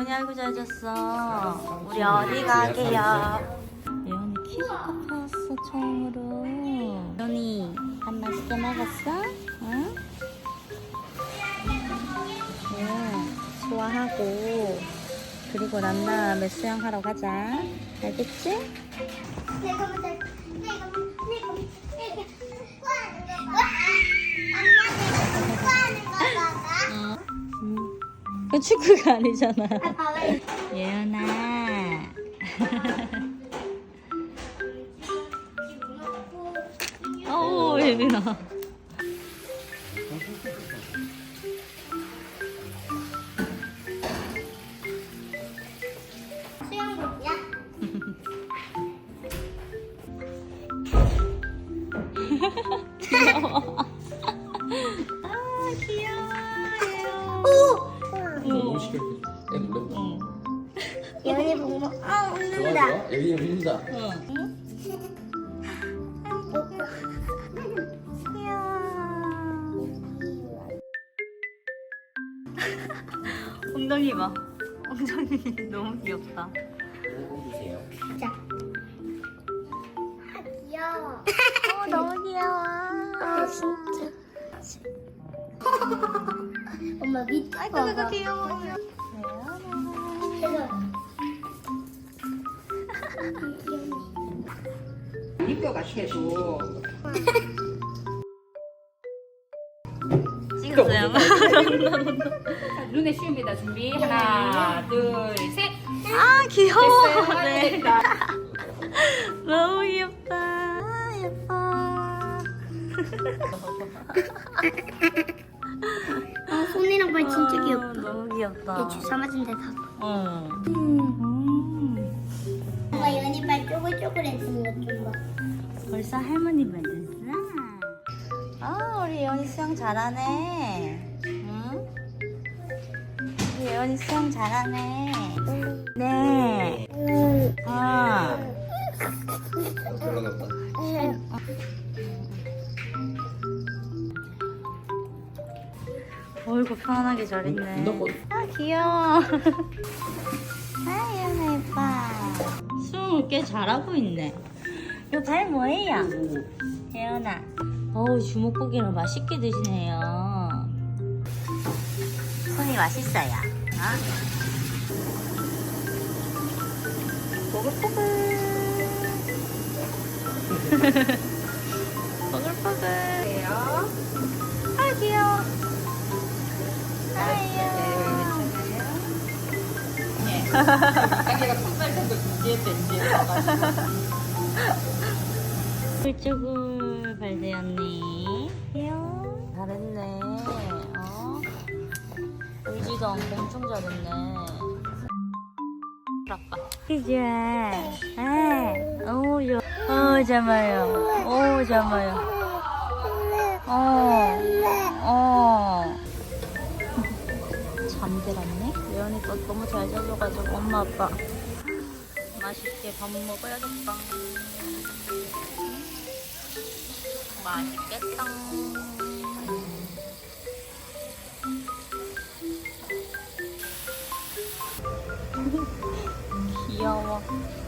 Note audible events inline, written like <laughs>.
언니 아이고 잘 잤어. 우리 어디 가게요? 예언이 키즈카페 왔어 처음으로. 예언이 밥 맛있게 먹었어? 응? 응. 소화하고 그리고 난 다음에 수영하러 가자. 알겠지? 내가 먼저 내가 내가 그 축구가 아니잖아. 아 봐봐 예언아. 어우 예빈아. 수영복 <laughs> <laughs> 시끄럽게 애 놀랬다 응. 예원이 보고 아 좋아 웃는다. 좋아 애기 울린다. 응. 엉덩이 봐. 엉덩이 너무 귀엽다. 주세요. 자. 아, 귀여워. 어, 너무 귀여워. 아 진짜 밑에 아이고. 아이고, 귀여워. 이거. 이뻐가 최소 찍었어요. <laughs> 눈에 씌웁니다 준비 하나 둘셋 아, 귀여워. 됐어요 네. <laughs> 너무 귀엽다. 아, 예뻐. <laughs> 너무 귀엽다. 얘 주사 맞은 데다 어. 음. 엄마 예원이 발 쪼글쪼글해지는 것좀 봐. 벌써 할머니 만졌어? 아, 우리 예원이 수영 잘하네. 응? 우리 예원이 수영 잘하네. 네. 어이구 편안하게 잘 있네. 운동 아 귀여워. <laughs> 아 예원아 예뻐. 수영을 꽤 잘하고 있네. 이거 발 뭐예요? 예원아. 어우 주먹고기를 맛있게 드시네요. 손이 맛있어요. 어? 보글보글. <laughs> 자기가 닭살 정도 준비했대 이제 꿀쭈굴 발되었니? 귀여워. 잘했네. 어? 울지도 않고 엄청 잘했네. 아빠. 이제, 에, 오, 저, 어, 잠아요. 오, 잠아요. 어, 어. 반대랐네? 예언이 또 너무 잘 자줘가지고 엄마 아빠 맛있게 밥 먹어야겠다. 맛있겠다. <laughs> 귀여워.